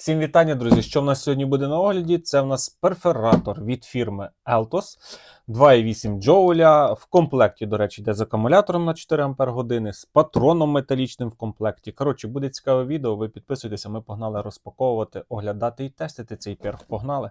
Всім вітання, друзі! Що в нас сьогодні буде на огляді? Це в нас перфоратор від фірми Eltos 2,8 джоуля. В комплекті, до речі, йде з акумулятором на 4 Ампер години, з патроном металічним в комплекті. Коротше, буде цікаве відео. Ви підписуйтеся, ми погнали розпаковувати, оглядати і тестити цей перф. Погнали!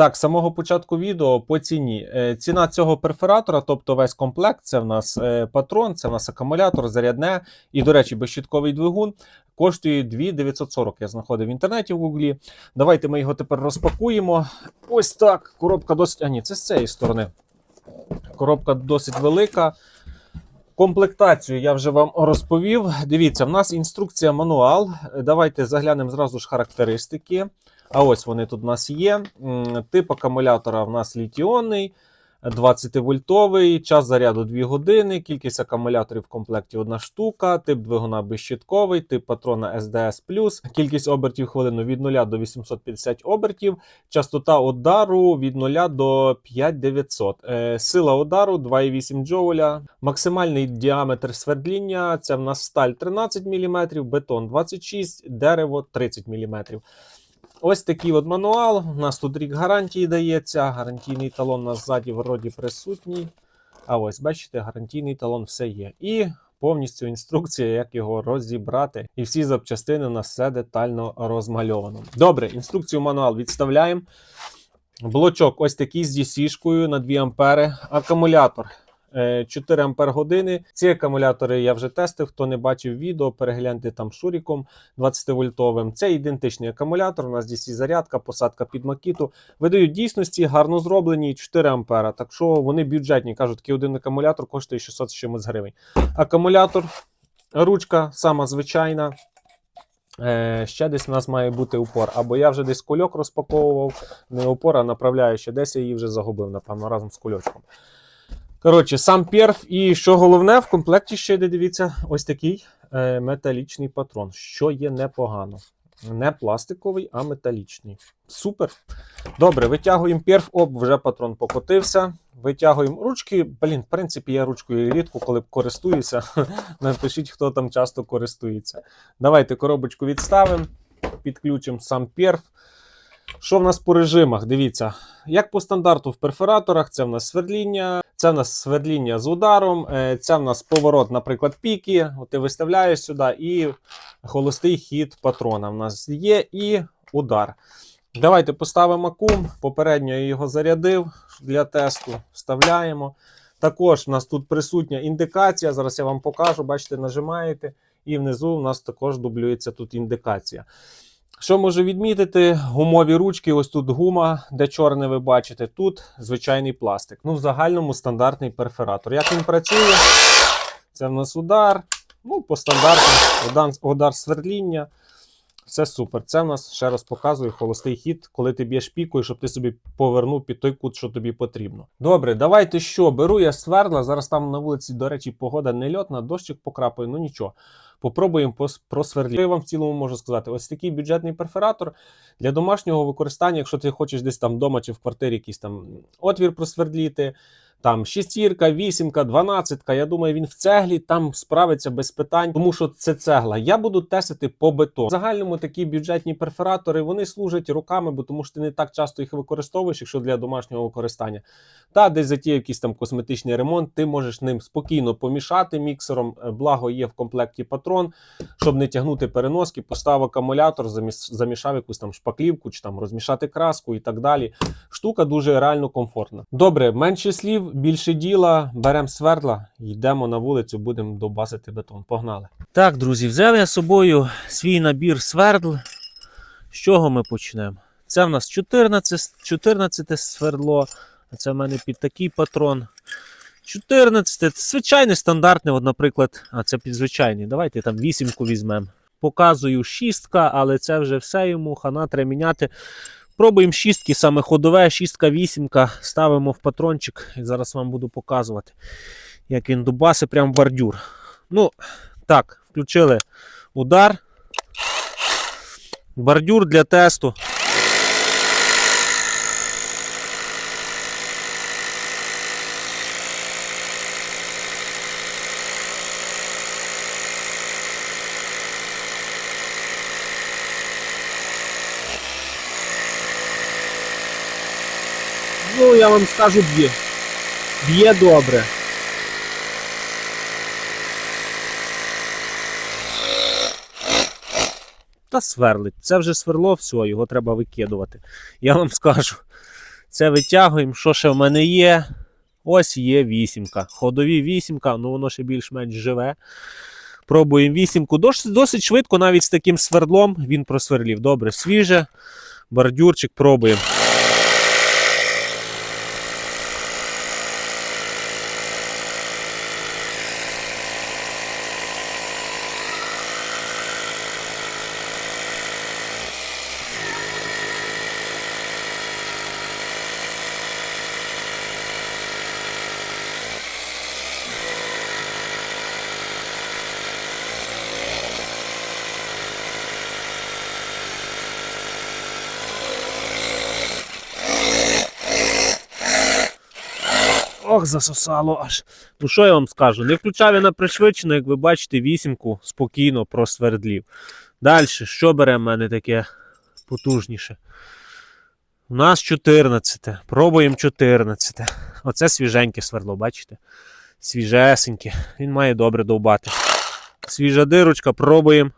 Так, з самого початку відео по ціні. Е, Ціна цього перфоратора, тобто весь комплект, це в нас е, патрон, це в нас акумулятор, зарядне і, до речі, безщитковий двигун. Коштує 2940. Я знаходив в інтернеті в Гуглі. Давайте ми його тепер розпакуємо. Ось так. Коробка досить. А ні, це з цієї сторони. Коробка досить велика. Комплектацію я вже вам розповів. Дивіться, в нас інструкція мануал. Давайте заглянемо зразу ж характеристики. А ось вони тут у нас є. Тип акумулятора в нас літіонний, 20-вольтовий, час заряду 2 години, кількість акумуляторів в комплекті 1 штука, тип двигуна безщитковий, тип патрона SDS+, кількість обертів хвилину від 0 до 850 обертів, частота удару від 0 до 5900. Е, Сила удару 2,8 джоуля, максимальний діаметр свердління це в нас сталь 13 мм, бетон 26 дерево 30 мм. Ось такий от мануал. У нас тут рік гарантії дається. Гарантійний талон у ззаді вроді присутній. А ось, бачите, гарантійний талон все є. І повністю інструкція, як його розібрати. І всі запчастини у нас все детально розмальовано. Добре, інструкцію мануал відставляємо. Блочок ось такий з DC-шкою на 2 ампери. Акумулятор 4 ампер години. Ці акумулятори я вже тестив. Хто не бачив відео, перегляньте там шуріком 20-вольтовим. Це ідентичний акумулятор. У нас DC зарядка, посадка під макіту. Видають дійсності, гарно зроблені 4 ампера. Так що вони бюджетні. Кажуть, такий один акумулятор коштує 600 з чимось гривень. Акумулятор, ручка сама звичайна. Е, ще десь у нас має бути упор. Або я вже десь кульок розпаковував, не упор, а направляючи. Десь я її вже загубив, напевно, разом з кульочком. Коротше, сам перф. І що головне, в комплекті ще йде, дивіться, ось такий е, металічний патрон, що є непогано. Не пластиковий, а металічний. Супер. Добре, витягуємо перф, оп, вже патрон покотився. Витягуємо ручки. Блін, в принципі, я ручкою рідко, коли користуюся. Напишіть, хто там часто користується. Давайте коробочку відставимо, підключимо сам перф. Що в нас по режимах? Дивіться, як по стандарту в перфораторах, це в нас свердління, це в нас свердління з ударом, це в нас поворот, наприклад, піки. От ти виставляєш сюди і холостий хід патрона в нас є і удар. Давайте поставимо акум. Попередньо я його зарядив для тесту. Вставляємо. Також в нас тут присутня індикація. Зараз я вам покажу. Бачите, нажимаєте, і внизу в нас також дублюється тут індикація. Що можу відмітити? Гумові ручки, ось тут гума, де чорне ви бачите, тут звичайний пластик. Ну, в загальному стандартний перфоратор. Як він працює? Це в нас удар. Ну, по стандарту удар, свердління. Все супер. Це в нас ще раз показую холостий хід, коли ти б'єш пікою, щоб ти собі повернув під той кут, що тобі потрібно. Добре, давайте що? Беру я свердла. Зараз там на вулиці, до речі, погода не льотна, дощик покрапає, ну нічого. Попробуємо просверлити. Я вам в цілому можу сказати, ось такий бюджетний перфоратор для домашнього використання, якщо ти хочеш десь там вдома чи в квартирі якийсь там отвір просвердліти. Там шістірка, вісімка, дванадцятка. Я думаю, він в цеглі там справиться без питань, тому що це цегла. Я буду тестити по бетону. В загальному такі бюджетні перфоратори вони служать руками, бо тому що ти не так часто їх використовуєш, якщо для домашнього використання. Та десь затіяв якийсь там косметичний ремонт, ти можеш ним спокійно помішати міксером. Благо є в комплекті патрон, щоб не тягнути переноски, постав акумулятор, замішав якусь там шпаклівку чи там розмішати краску і так далі. Штука дуже реально комфортна. Добре, менше слів, більше діла. Беремо свердла, йдемо на вулицю, будемо добасити бетон. Погнали. Так, друзі, взяв я з собою свій набір свердл. З чого ми почнемо? Це в нас 14, 14 свердло. а Це в мене під такий патрон. 14, це звичайне стандартне, от, наприклад, а це під звичайний. Давайте там вісімку візьмемо. Показую шістка, але це вже все йому, хана треба міняти. Пробуємо шістки, саме ходове, шістка, вісімка. Ставимо в патрончик. І зараз вам буду показувати, як він дубаси, прям бордюр. Ну, так, включили удар. Бордюр для тесту. Я вам скажу, б'є. Б'є добре. Та сверлить. Це вже сверло, все, його треба викидувати. Я вам скажу. Це витягуємо. Що ще в мене є? Ось є вісімка. Ходові вісімка, ну воно ще більш-менш живе. Пробуємо вісімку. Досить, швидко, навіть з таким свердлом він просверлів. Добре, свіже. Бордюрчик пробуємо. Ох, засосало аж. Ну що я вам скажу? Не включав я на пришвидшено, як ви бачите, вісімку спокійно просвердлів. Далі, що бере в мене таке потужніше? У нас 14. Пробуємо 14. Оце свіженьке свердло, бачите? Свіжесеньке. Він має добре довбати. Свіжа дирочка, пробуємо.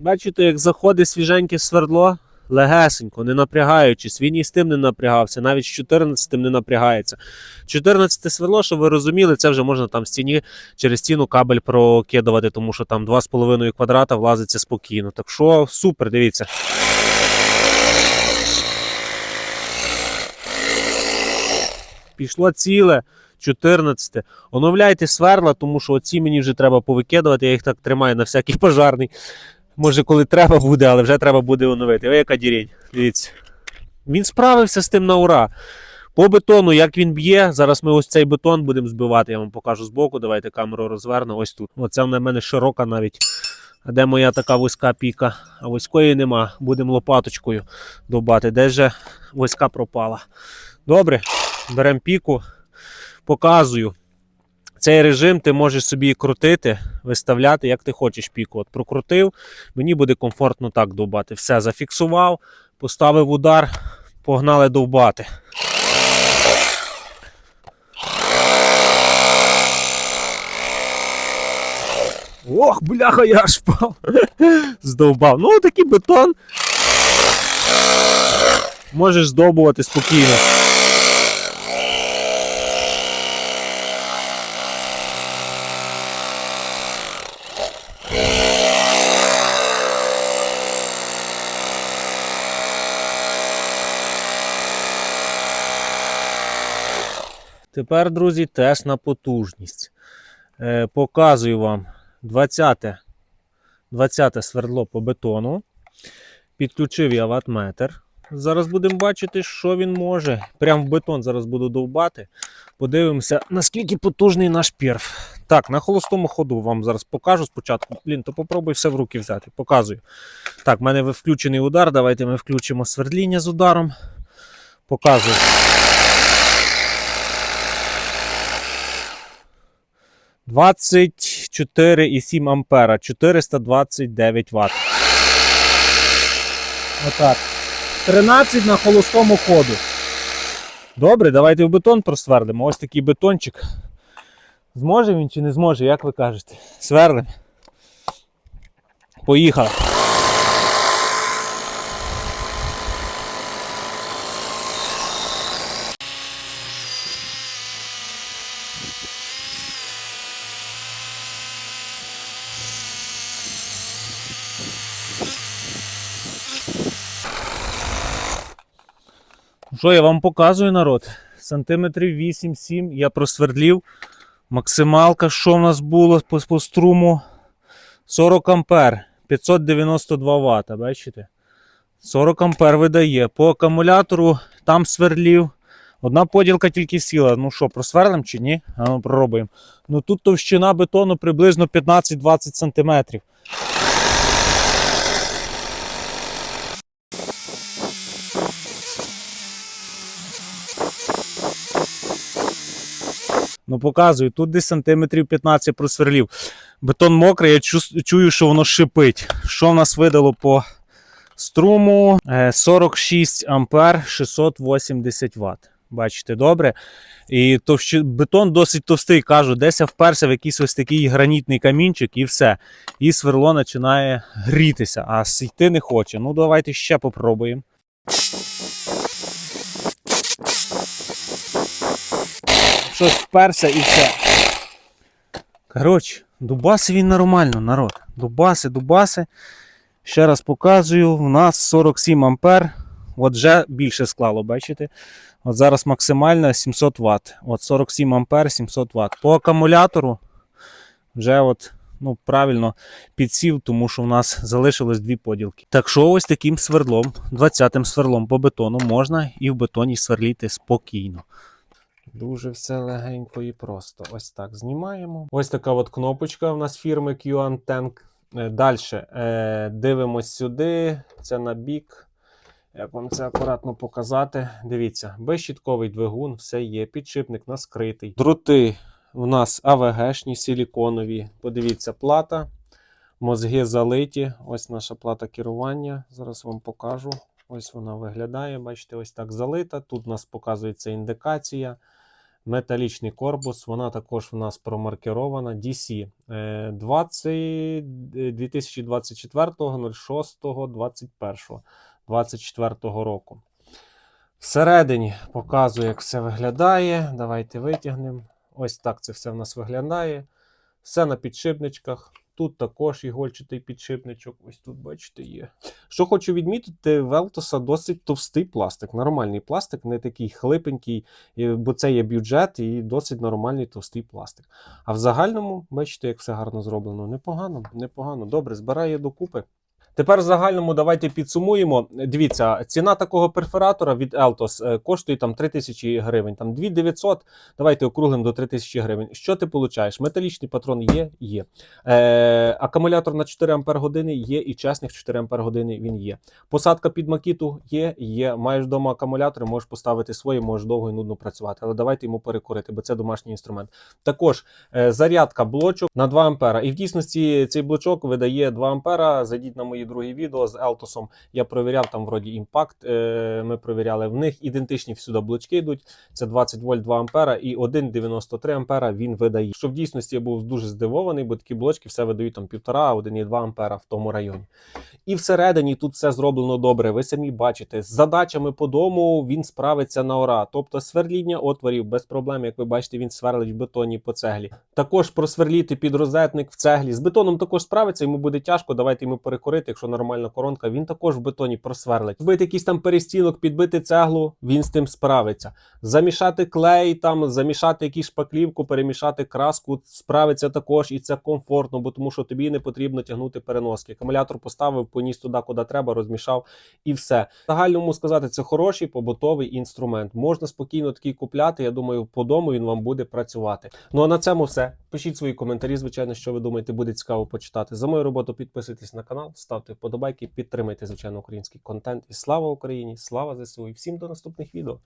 Бачите, як заходить свіженьке свердло, легесенько, не напрягаючись. Він і з тим не напрягався, навіть з 14 не напрягається. 14 свердло, щоб ви розуміли, це вже можна там стіні через стіну кабель прокидувати, тому що там 2,5 квадрата влазиться спокійно. Так що супер, дивіться. Пішло ціле. 14. Оновляйте сверла, тому що оці мені вже треба повикидувати. Я їх так тримаю на всякий пожарний. Може, коли треба буде, але вже треба буде оновити. Ой, яка дірень. Дивіться. Він справився з тим на ура. По бетону, як він б'є, зараз ми ось цей бетон будемо збивати. Я вам покажу збоку. Давайте камеру розверну. Ось тут. Оце в мене широка навіть. А де моя така вузька піка? А вузької нема. Будемо лопаточкою добати. Де же вузька пропала? Добре, беремо піку, показую. Цей режим ти можеш собі крутити, виставляти, як ти хочеш піку. От прокрутив, мені буде комфортно так довбати. Все, зафіксував, поставив удар, погнали довбати. Ох, бляха, я аж впав. Здовбав. Ну, такий бетон. Можеш здобувати спокійно. Тепер, друзі, тест на потужність. Е, показую вам 20, 20 свердло по бетону. Підключив я ватметр. Зараз будемо бачити, що він може. Прямо в бетон зараз буду довбати. Подивимося, наскільки потужний наш перф. Так, на холостому ходу вам зараз покажу спочатку. Блін, то попробуй все в руки взяти. Показую. Так, в мене включений удар. Давайте ми включимо свердління з ударом. Показую. Двадцять чотири і сім ампера, 429 Вт. Отак. 13 на холостому ходу. Добре, давайте в бетон просвердимо. Ось такий бетончик. Зможе він чи не зможе, як ви кажете? Сверлим. Поїхали. Що я вам показую, народ? Сантиметрів 8-7 я просвердлів. Максималка, що в нас було по, по струму? 40 ампер, 592 Вт, бачите? 40 ампер видає. По акумулятору там сверлів. Одна поділка тільки сіла. Ну що, просверлим чи ні? А ну, проробуємо. Ну тут товщина бетону приблизно 15-20 см. Ну, показую, тут десь сантиметрів 15 просверлів. Бетон мокрий, я чу- чую, що воно шипить. Що в нас видало по струму? Е, 46 ампер 680 Вт. Бачите, добре. І товщи... бетон досить товстий, кажу, десь я вперся в якийсь ось такий гранітний камінчик і все. І сверло починає грітися, а йти не хоче. Ну, давайте ще попробуємо. Щось вперся і все. Коротше, дубаси він нормально, народ. Дубаси, дубаси. Ще раз показую, у нас 47 ампер. От вже більше склало, бачите? От зараз максимально 700 Вт. От 47 ампер, 700 Вт. По акумулятору вже от, ну, правильно підсів, тому що у нас залишилось дві поділки. Так що ось таким свердлом, 20-м сверлом по бетону можна і в бетоні сверліти спокійно. Дуже все легенько і просто. Ось так знімаємо. Ось така от кнопочка у нас фірми QAN Tank. Далі е, дивимось сюди. Це на бік. Як вам це акуратно показати? Дивіться, безщітковий двигун, все є. Підшипник нас скритий. Дроти у нас АВГшні, силіконові. Подивіться, плата. Мозги залиті. Ось наша плата керування. Зараз вам покажу. Ось вона виглядає. Бачите, ось так залита. Тут у нас показується індикація. Металічний корпус, вона також в нас промаркерована. DC е, 20 2024 06 21 24 року. Всередині показую, як все виглядає. Давайте витягнемо. Ось так це все в нас виглядає. Все на підшипничках. Тут також ігольчатий підшипничок. Ось тут, бачите, є. Що хочу відмітити, Велтоса досить товстий пластик, нормальний пластик, не такий хлипенький, бо це є бюджет і досить нормальний товстий пластик. А в загальному, бачите, як все гарно зроблено. Непогано, непогано. Добре, збирає докупи. Тепер в загальному давайте підсумуємо. Дивіться, ціна такого перфоратора від Eltos е, коштує там 3000 гривень, там 2900, давайте округлимо до 3000 гривень. Що ти получаєш? Металічний патрон є? Є. Е, акумулятор на 4 Ампер години є, і чесних 4 Ампер години він є. Посадка під макіту є, є. Маєш вдома акумулятори, можеш поставити свої, можеш довго і нудно працювати. Але давайте йому перекурити, бо це домашній інструмент. Також е, зарядка блочок на 2 ампера. І в дійсності цей блочок видає 2 ампера. Зайдіть на мої другі відео з Елтосом. Я провіряв там вроді імпакт. Е, ми провіряли в них ідентичні всюди блочки йдуть. Це 20 вольт 2 ампера і 1,93 ампера він видає. Що в дійсності я був дуже здивований, бо такі блочки все видають там 1,5, 1,2 ампера в тому районі. І всередині тут все зроблено добре. Ви самі бачите, з задачами по дому він справиться на ура. Тобто сверління отворів без проблем, як ви бачите, він сверлить в бетоні по цеглі. Також просверліти під розетник в цеглі. З бетоном також справиться, йому буде тяжко. Давайте йому перекорити, якщо нормальна коронка, він також в бетоні просверлить. Вбити якийсь там перестінок, підбити цеглу, він з тим справиться. Замішати клей, там замішати якусь шпаклівку, перемішати краску, справиться також, і це комфортно, бо тому що тобі не потрібно тягнути переноски. Акумулятор поставив, поніс туди, куди треба, розмішав і все. Загальному сказати, це хороший побутовий інструмент. Можна спокійно такий купляти. Я думаю, по дому він вам буде працювати. Ну а на цьому все. Пишіть свої коментарі, звичайно, що ви думаєте, буде цікаво почитати. За мою роботу підписуйтесь на канал, ставте вподобайки, підтримайте, звичайно, український контент. І слава Україні! Слава ЗСУ! І всім до наступних відео.